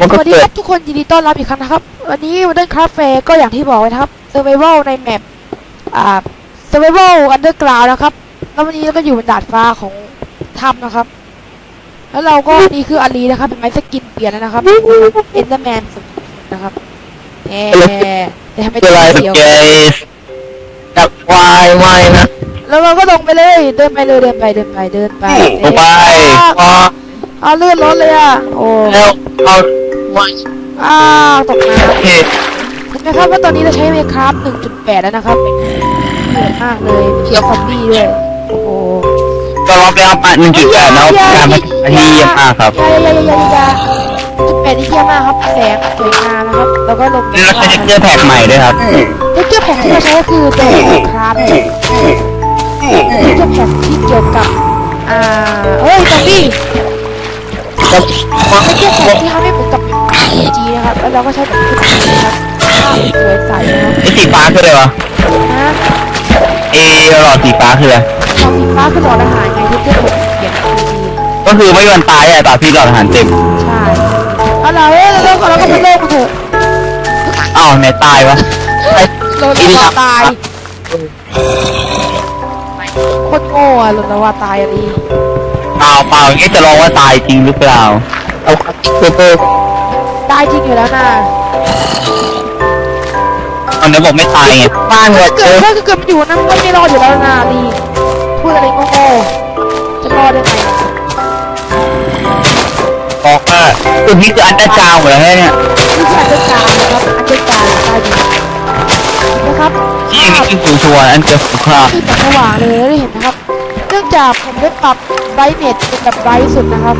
มันสก็วัสดีเกิคดรับทุกคนยินดีต้อนรับอีกครั้งนะครับ วันนี้วันเดินคราฟเฟ่ก็อย่างที่บอกไว้นะครับ Survival ในแมปอ่า Survival Underground นะครับ แล้ววันนี้เราก็อยู่บนดาดฟ้าของถ้ำนะครับ แล้วเราก็นี่คืออารีนะครับเป็นไม้สกินเปลี่ยนแล้วนะครับเอ็นเดอร์แมนนะครับแหมแต่ทำไมคือตัวไรเดียว เกสจับวายไม่นะแล้วเราก็ลงไปเลยเดินไปเลยเดินไปเดินไปเดินไปลงไปพอเอาเลื่อนรถเลยอะโอ้ แล้วเอา อ้าวตกน้ำ โอเคเห็นไหมครับว่าตอนนี้เราใช้เมคราฟ1.8 แล้วนะครับเยอะมากเลยเกี่ยวซอมบี้ด้วย โอ้โหก็รอบแล้วมาหนึ่งจุดแปดแล้วการพัฒนาที่เยี่ยมมากครับยายายายายาจุดแปดที่เยี่ยมมากครับแสงสวยงามนะครับ แล้วก็ลงเราใช้เจอร์แพ็กใหม่ด้วยครับเทคเจอร์แพ็กที่เราใช้ก็คือตัวเมคราฟเทคเจอร์แพ็กที่เกี่ยวกับ อ่าเอ้ยซอมบี้ก็เทคเจอร์แพ็กที่เขาไม่เหมือ นกับจีนะครับ แล้วเราก็ใช้แบบนี้นะครับภาพสวยใสนะครับไอสีฟ้าคืออะไรวะนะเอหลอดสีฟ้าคืออะไรพอสีฟ้าคือหลอดอาหารไงเทคเจอร์แพ็กเขียนจีก็คือไม่มีวันตายอะตอนพี่หลอดอาหารเต็ม ใช่เอาล่ะเฮ้ยเราก็เราก็เป็นโลกมาเถอะอ้าวไหนตายวะไอ้เราลาวาตายโคตรโง่อะหลุดลาวาตายอะดิเปล่าเปล่าอย่างงี้จะลองว่าตายจริงหรือเปล่าเอาเพิ่ม เพิ่มตายจริงอยู่แล้วนะตอนนี้บอกไม่ตายไงบ้านเนี่ยถ้าเจเกิดอถ้าเกิดมันอยู่นะมันไม่รอดอยู่แล้วนะดิพูดอะไรโง่ๆจะรอดได้ไงบอกว่าจุดนี้คืออันเดอร์กราวด์หมดแล้วเนี่ยนี่คืออันเดอร์การ์นะครับอันเดอร์การ์ตายดีนะครับที่นี่คือฟูชัวร์อันเจอฟูคราที่แบบสว่างเลยได้เห็นนะครับ เนื่องจากผมได้ปรับไบรท์เน็ตเป็นแบบไบรท์สุดนะครับ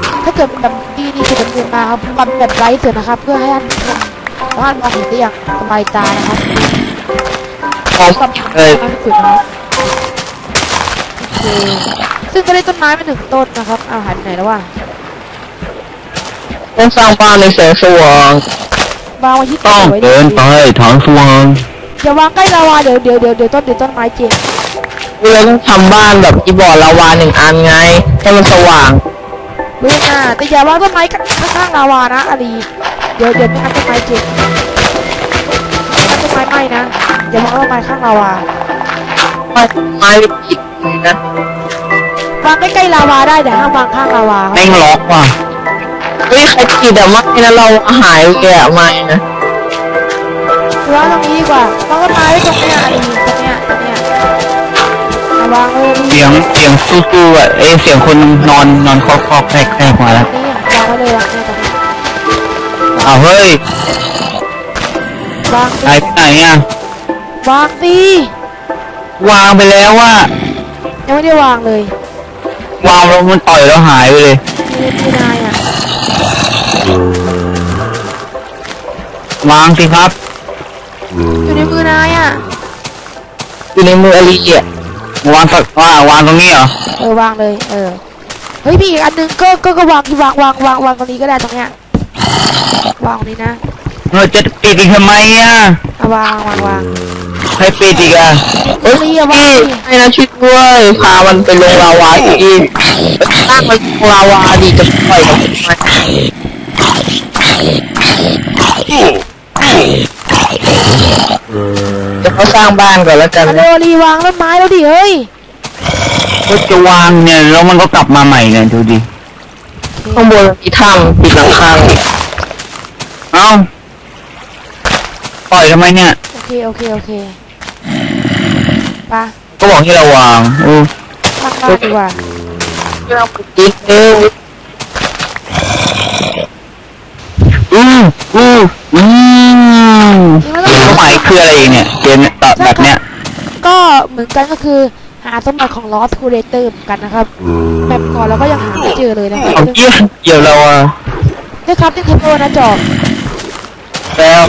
ถ้าเกิดแบบดีนี่คือจำนวนมาครับปรับแบบไบรท์สุดนะครับ เพื่อให้ท่านผู้ชมสามารถมองเห็นได้อย่างสบายตานะครับพร้อมปรับเออมากที่สุดนะครับโอเคซึ่งก็ได้ต้นไม้มาหนึ่งต้นนะครับเอาหายไปไหนแล้ววะต้องสร้างบ้านในแสงสว่างวางไว้ที่ต้องไว้เดินไปทางสว่างอย่าวางใกล้ลาวาเดี๋ยวเดี๋ยวเดี๋ยวเดี๋ยวต้นเดี๋ยวต้นไม้เจ๊งเราต้องทำบ้านแบบอีบอร์ดลาวาหนึ่งอันไงให้มันสว่าง เว้ยนะแต่อย่าวางต้นไม้ข้างๆลาวานะอารีเดี๋ยวเดี๋ยวไม่งั้นต้นไม้เจ๊งถ้าต้นไม้ไหม้นะอย่าวางต้นไม้ข้างลาวาไม้ผิดนะวางใกล้ๆลาวาได้แต่ห้ามวางข้างลาวาครับแม่งล็อกว่ะเฮ้ยใครผิดอะไม่นะเราหายแกะไม่นะวางตรงนี้ดีกว่าวางต้นไม้ไว้ตรงเนี้ยอารีต เอาวางไว้ตรงเสีนี้ยงเสียงสู้ๆอะเอยเสียงคนนอนนอนคอกคอกแคกแคกมาแล้วนี่วางไว้เลยวางเนี่ยตรงนี้อ้าวเฮ้ยวางหายไปไหนอะวางสิวางไปแล้วว่ายังไม่ได้วางเลย วางแล้วมันต่อยแล้วหายไปเลยมีมีนายอะวางสิครับอยู่ในมือนายอะอยู่ในมืออลีอะ วางสักว่าวางตรงนี้เหรอเออวางเลย เออ เฮ้ยพี่อีกอันนึงก็ก็ก็วางที่วางวางวางวางตรงนี้ก็ได้ตรงเนี้ย วางตรงนี้นะเออจะปิดอีกทำไมอะเอาวางวางวางใครปิดอีกอะเฮ้ยอย่าวางดิให้นะช่วยด้วยพามันไปลงลาวาทีตั้งมันลงลาวาดีจะปล่อยมัน จะเขาสร้างบ้านก่อนแล้วกันเอาเร็นะวรีวางต้นไม้แล้วดิเฮ้ยก็จะวางเนี่ยแล้วมันก็กลับมาใหม่เนี่ยดูดิข้างบนมีถ้ำปิดหลังคาเอ้าปล่อยทำไมเนี่ย โอเคโอเคโอเคไปะก็บอกให้เราวางโอ้สร้างบ้านดีกว่าเราปิดเร็วอืออืออือ คืออะไรเนี่ยเกมเนี่ยแบบแบบเนี้ย ก็เหมือนกันก็คือหาสมบัติของ Lost Curator เหมือนกันนะครับแมปก่อนเราก็ยังหาไม่เจอเลยนะครับเอาเกี่ยวเกี่ยวเราอะด้วยครับที่เทมโปนะจอบแล้ว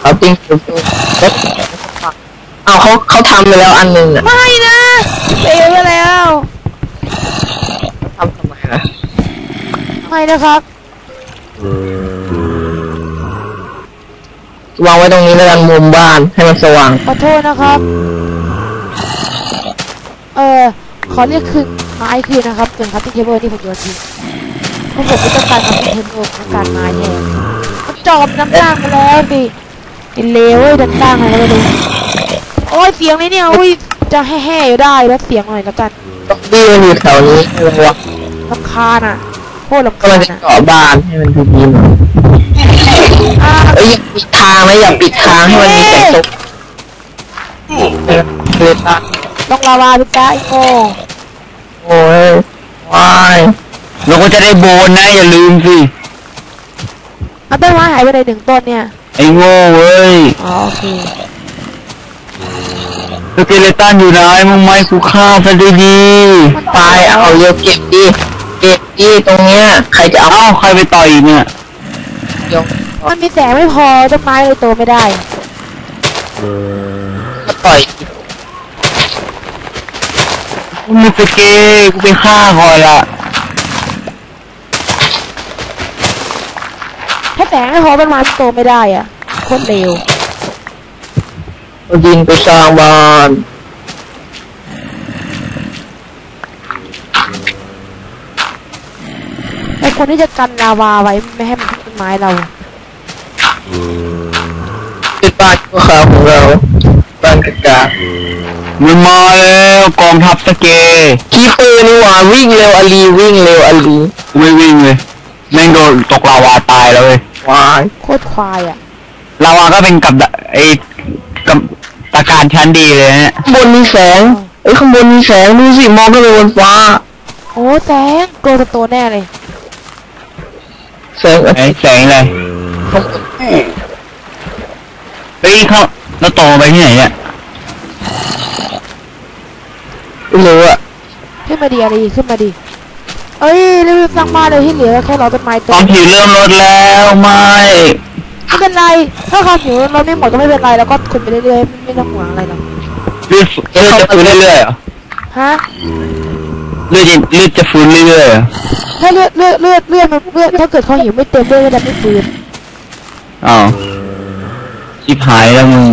เอาจริงเอาเขาเขาทำไปแล้วอันหนึ่งอะไม่นะเปย์ไปแล้วทำทำไมล่ะไม่นะครับ วางไว้ตรงนี้แล้วกันมุมบ้านให้มันสว่าง ขอโทษนะครับ เออขอเรียกคืนไม้คืนนะครับส่วนครับที่เทเบิลที่ผมโยนทิ้งพวกผมไม่ต้องการคอนเทนต์โลกต้องการไม้แทนมันจอบน้ำล่างมาแล้วสิไอ้เลวเว้ยด้านล่างอะไรก็ไม่รู้โอ้ยเสียงนี้เนี่ยอุ้ยจะแห่ๆอยู่ได้แล้วเสียงหน่อยแล้วกันซอมบี้มันอยู่แถวนี้เลยวะลำคาญอะ โคตรลำก็คามันญจะอะเกาะบ้านให้มันดีๆหน่อยอ่าเอ้ยอย่าปิดทางนะอย่าปิดทางให้มันมีแต่ซุกเออคือตาต้องลาวาพี่จ้าไอ้โง่โอ้ยวายเราก็จะได้โบนนะอย่าลืมสิ เอาต้นไม้หายไปในหนึ่งต้นเนี่ย ไอ้โง่เว้ยอ๋อโอเคสเกเลตันอยู่ไหนมึงไม่กูฆ่าซะดีตายเอาเยอะเก็บดิ เก็บดิตรงเนี้ยใครจะๆเอาเอ้าใครไปต่อยอีกเนี่ย ยกมันมีแสงไม่พอต้นไม้เลยโตไม่ได้มาต่อยกูมีสเกกูไปฆ่าก่อนละถ้าแสงไม่พอต้นไม้มันโตไม่ได้อะโคตรเร็วเอาดินไปสร้างบ้าน ไอคนที่จะกันลาวาไว้ไม่ให้มันขึ้นต้นไม้เรา เป็นบ้านชั่วคราวของเราบ้านกากามันมาแล้วกองทัพสเกคีเปอร์นี่หว่าวิ่งเร็วอลีวิ่งเร็วอลีกูไม่วิ่งเลยแม่งโดนตกลาวาตายแล้วเว้ยวายโคตรควายอะ ลาวาก็เป็นกับดักไอ้กับตาการชั้นดีเลยนะเนี่ยข้างบนมีแสงเอ้ยข้างบนมีแสงดูสิมองขึ้นไปบนฟ้า โอ้แสงโกรธโตแน่เลย แสงไอ้แสงอะไรเฮ้ยเขาแล้วโตไปที่ไหนเนี่ยไม่รู้อะขึ้นมาดีอะไรขึ้นมาดีเอ้ยเร็วๆสร้างบ้านเลยที่เหลือแค่รอต้นไม้โตความผิวเริ่มลดแล้วไม่ไม่เป็นไร ถ้าความหิวเราไม่หมดก็ไม่เป็นไรแล้วก็ขุดไปเรื่อยๆไม่ไม่ต้องห่วงอะไรหรอกเลือดเลือดจะฟื้นเรื่อยๆเหรอฮะเลือดจะเลือดจะฟื้นเรื่อยๆเหรอถ้าเลือดเลือดเลือดเลือดมันเลือดถ้าเกิดเขาหิวไม่เต็มเลือดก็จะไม่ฟื้นอ้าวชิบหายแล้วมึง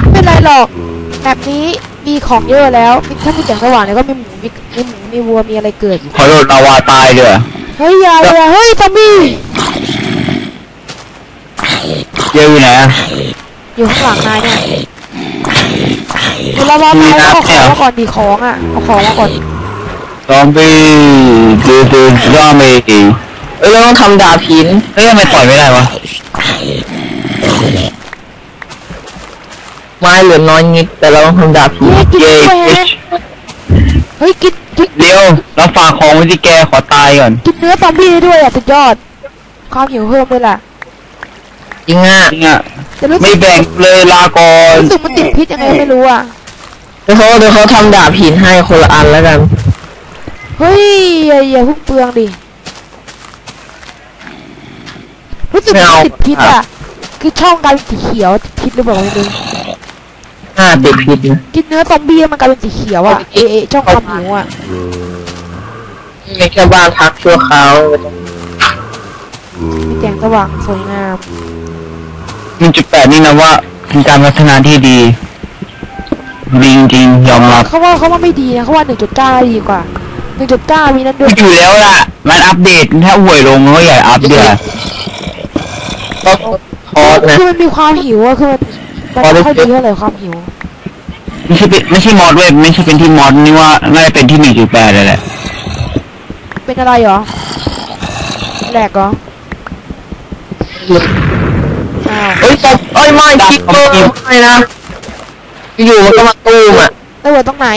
ไม่เป็นไรหรอกแบบนี้มีของเยอะแล้วมีถ้ามีแสงสว่างเนี่ยก็มีหมูมีมีหมูมีวัวมีอะไรเกิดขอโดนลาวาตายเด้อเฮ้ยอย่าอย่าเฮ้ยซอมบี้เยอะอยู่ไหนอะอยู่ข้างหลังนายเนี่ยเวลาเราไปแล้วเอาของมาก่อนดีของอะเอาของมาก่อน ซอมบี้ดูดูซอมบี้เอ้ยเราต้องทำดาบหินเฮ้ยทำไมปล่อยไม่ได้วะไม้เหลือน้อยนิดแต่เราต้องทำดาบหินเฮ้ยกินเย้ด้วยฮะเฮ้ยกินกินเร็วเราฝากของไว้ที่แกขอตายก่อนกินเนื้อซอมบี้ได้ด้วยอะสุดยอด ความหิวเพิ่มเลยล่ะจริงอะจริงอะแต่รู้สึไม่กแบ่งเลยลาก่อนรู้สึกมันติดพิษยังไงไม่รู้อะ เดี๋ยวเขาเดี๋ยวเขาทำดาบหินให้คนละอันแล้วกัน เฮ้ยอย่าอย่าเพุ่งเปลืองดิรู้สึกมันติดพิษอะ คือช่องกลายเป็นสีเขียวติดพิษหรือเปล่าไม่รู้หน้าติดพิษนะกินเนื้อซอมบี้แล้วมันกลายเป็นสีเขียวอะเอะเอะช่องความหิวอะมีแค่บ้านพักชั่วคราวมีแสงสว่างสวยงามหนึ่งจุดแปดนี่นะว่าเป็นการพัฒนาที่ดีดีจริงๆยอมรับเขาว่าเขาว่าไม่ดีนะเขาว่าหนึ่งจุดเก้าดีกว่า หนึ่งจุดเก้ามีนั่นด้วยอยู่แล้วล่ะ มันอัปเดตถ้าห่วยลงก็อย่าอัปเดตก็คอร์สนะคือมันมีความหิวอะคือมันมันพอได้ไม่ค่อยดีเท่าไหร่ความหิวไม่ใช่เป็นไม่ใช่มอดเว้ยไม่ใช่เป็นที่มอดนี่ว่าน่าจะเป็นที่หนึ่งจุดแปดเลยแหละ เป็นอะไรเหรอแหลกเหรออ้าวเอ้ยตบเอ้ยไม่คิปเปอร์ไม่นะ อยู่ๆมันก็มาตู้มอะตำรวจตรงไหน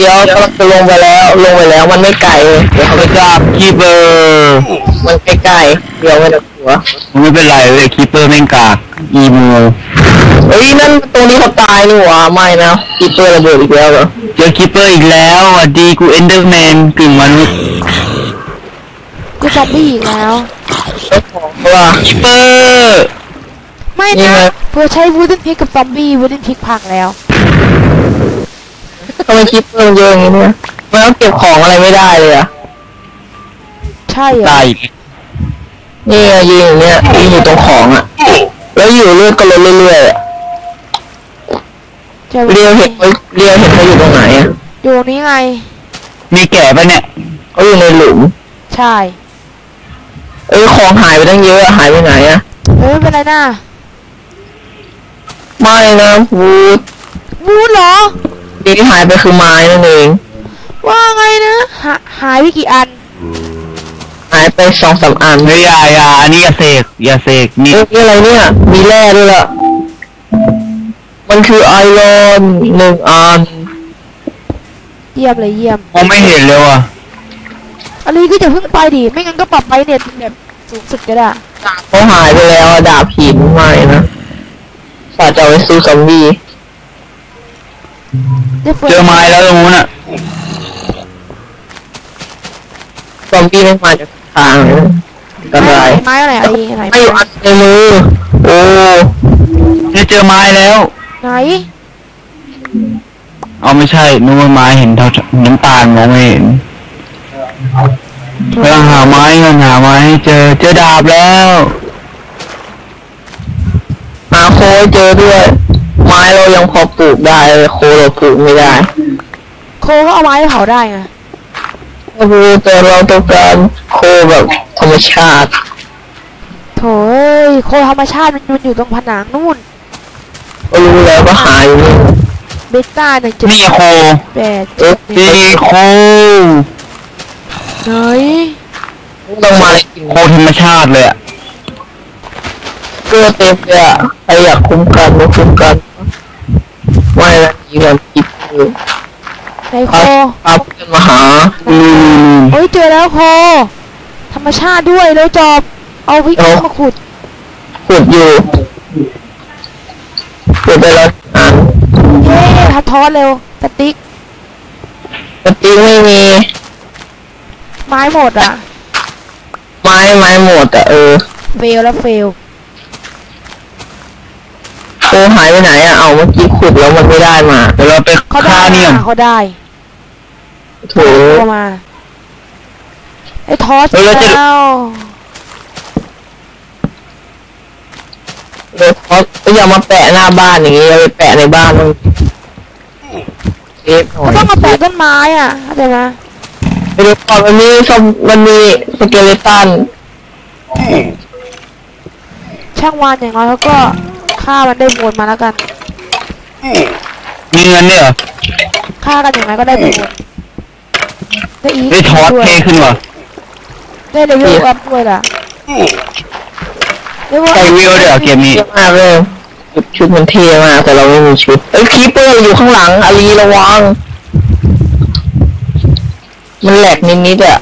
เดี๋ยวกำลังจะลงไปแล้ว ลงไปแล้วมันไม่ไกลเลยเดี๋ยวเขาไม่ไปทราบคีเปอร์มันใกล้ๆเดี๋ยวไม่ต้องกลัวไม่เป็นไรเว้ยคีเปอร์แม่งกากอีมูเฮ้ยนั่นตรงนี้เขาตายนี่หว่าไม่นะคิปเปอร์ระเบิดอีกแล้วเหรอเจอคีเปอร์อีกแล้วอะดีกูเอนเดอร์แมนกึ่งมนุษย์กูซอมบี้อีกแล้ว เจ้าของเขาว่า คีเปอร์ ไม่นี่นะไงเพื่อใช้วูดเดนพิกกับซอมบี้วูดเดนพิกพังแล้ว ทำไมคิปเปอร์มันเยอะอย่างนี้เนี่ยมันต้องเก็บของอะไรไม่ได้เลยอะใช่เหรอตายอีกนี่ไงยืนอยู่เนี่ยยืนอยู่ตรงของอะแล้วอยู่เลือดก็ลดเรื่อยๆอะเจอเรียวเห็นเขาเรียวเห็นเขาอยู่ตรงไหนอะอยู่ตรงนี้ไง มีแก่ปะเนี่ย เขาอยู่ในหลุม ใช่ใช่เอ้ยของหายไปตั้งเยอะหายไปไหนอะเอ้ยไม่เป็นไรนะไม่นะวูด วูดเหรอ ที่หายไปคือไม้นั่นเอง ว่าไงนะหาหายไปกี่อัน หายไปสองสามอันเฮ้ยอย่าอย่าอันนี้อย่าเสกอย่าเสกนี่เอ้ยนี่อะไรเนี่ย มีแร่ด้วยล่ะ มันคือไอรอนหนึ่งอัน เยี่ยมเลยเยี่ยม มองไม่เห็นเลยว่ะอันนี้ก็จะเพิ่งไปดิ ไม่งั้นก็ปรับไปเน็ตแบบสูงสุดก็ได้ เขาหายไปแล้วอะดาบหินไม่นะสาจะเอาไว้สู้ซอมบี้ ได้ฟิร์เจอไม้แล้วตรงนู้นอะซอมบี้ไม่มาจากทางเลยนะกระไรไม้อะไรอะไรอะไรไม่อยู่อันในมือ โอ้เนี่ยเจอไม้แล้ว ไหนเอาไม่ใช่นึกว่าไม้เห็นเท่าน้ำตาลมองไม่เห็นกำลังหาไม้กำลังหาไม้ให้เจอเจอดาบแล้วหาโคเจอด้วย ไม้เรายังพอปลูกได้โคเราปลูกไม่ได้โคก็เอาไม้ให้เผาได้ไงโอ้โหแต่เราต้องการโคแบบธรรมชาติโถเอ้ยโคธรรมชาติมันมันอยู่ตรงผนังนู่นก็รู้แล้วว่าหาอยู่นี่เบต้าหนึ่งจุดนี่โคแปดเอ๊ะนี่โคไหนต้องมากินโคธรรมชาติเลยอะเกลือเต็มเลยอะใครอยากคุ้มกันก็คุ้มกันไม่ละยิงกันคิดอยู่ไหนโคพาเพื่อนมาหาอืมเฮ้ยเจอแล้วโค ธรรมชาติด้วยแล้วจอบ เอาพริกมาขุด ขุดอยู่ขุดไปแล้วอ่านเย้ทัดทอดเร็วสติ๊กสติไม่มี ไม้หมดอะ ไม้ไม้หมดอะเออ เฟลแล้วเฟล โคหายไปไหนอะเอาเมื่อกี้ขุดแล้วมันไม่ได้มา เดี๋ยวเราไปเขาได้ฆ่าเนี่ยมเขาได้โถเข้ามา ไอ้ทอสเฮ้ยเราจะ แล้วเลยเพราะอย่ามาแปะหน้าบ้านอย่างงี้เราไปแปะในบ้านมันเอ๊ะหน่อเขายต้องมาแปะต้นไม้อะเข้าใจไหมไปดูก่อนมันมีซอมมันมีสเกเลตันช่างวานอย่างน้อยเขาก็ ฆ่ามันได้ผลมาแล้วกัน มีเงินเนี่ยเหรอฆ่ากันอย่างไรก็ได้ผลได้อีกได้ทอสด้วยเท่ขึ้นว่ะได้เลเวลอัพด้วยล่ะเรียกว่าใส่วิวเดี๋ยวเกมนี้เยอะมากเลยชุดชุดมันเท่มากแต่เราไม่มีชุดเอ้ยคีเปอร์อยู่ข้างหลังอาลีระวัง มันแหลกนิดๆอะ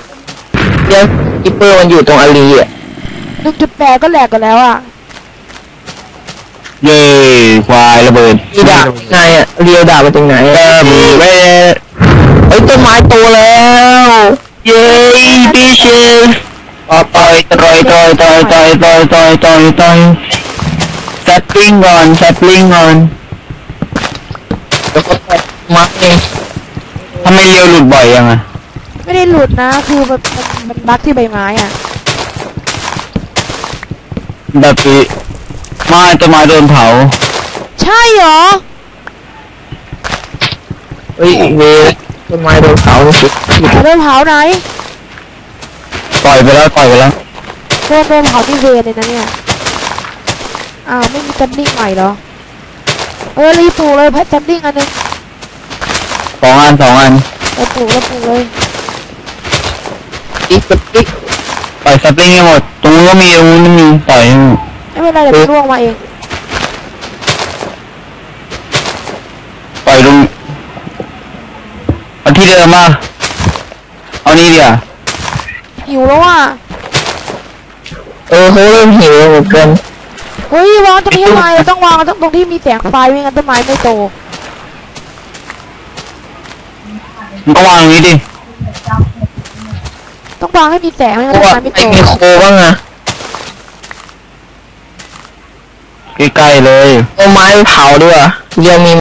เดี๋ยวคีเปอร์มันอยู่ตรงอาลีอะ หนึ่งจุดแปดก็แหลกกันแล้วอะ เย้ควายระเบิดมีดาบไงอะเรียวดาบมาตรงไหนเติอะมเว้เอ้ยต้นไม้โตแล้ว เย้บิชสต่อยต่อยต่อยต่อยต่อยต่อยต่อยต่อยต่อยแซปปิ้งก่อนแซปปิ้งก่อนแล้วก็แตะมัดเองทำไมเรียวหลุดบ่อยยังอะไม่ได้หลุดนะ คือมันมันมันบั๊กที่ใบไม้อะแบบนี้ ไมาต้นไม้โดนเผาใช่เหรอ เฮ้ยเวต้นไม้โดนเผาสิโดนเผาไหนต่อยไปแล้วต่อยไปแล้วโดนโดนเผาที่เวรเลยนะเนี่ย อ้าวไม่มีแซมดิ้งใหม่เหรอ เออรีบปลูกเลยแพทแซมดิ้งอันหนึงสองอันสองอันเราปลูกเราปลูกเลยอีกกดอีกปล่อยแซปปิ้งให้หมด ตรงนู้นก็มีตรงนู้นก็มีปล่อยให้หมด ไม่เป็นไรเดี๋ยวมันร่วงมาเองปล่อยลงเอาที่เดิมมาเอานี่เดียวหิวแล้วอะเออเขาเริ่มหิวเหมือนกันเฮ้ยวางตรงนี้ทำไมเราต้องวางตรงตรงที่มีแสงไฟไม่งั้นต้นไม้ไม่โตมันก็วางตรงนี้ดิต้องวางให้มีแสงไม่งั้นเพราะต้นว่าไม้ไม่ไอ้โตมีโคบ้างอะ ใกล้ๆเลยเอาไม้ไปเผาด้วยอะเดี๋ยวมี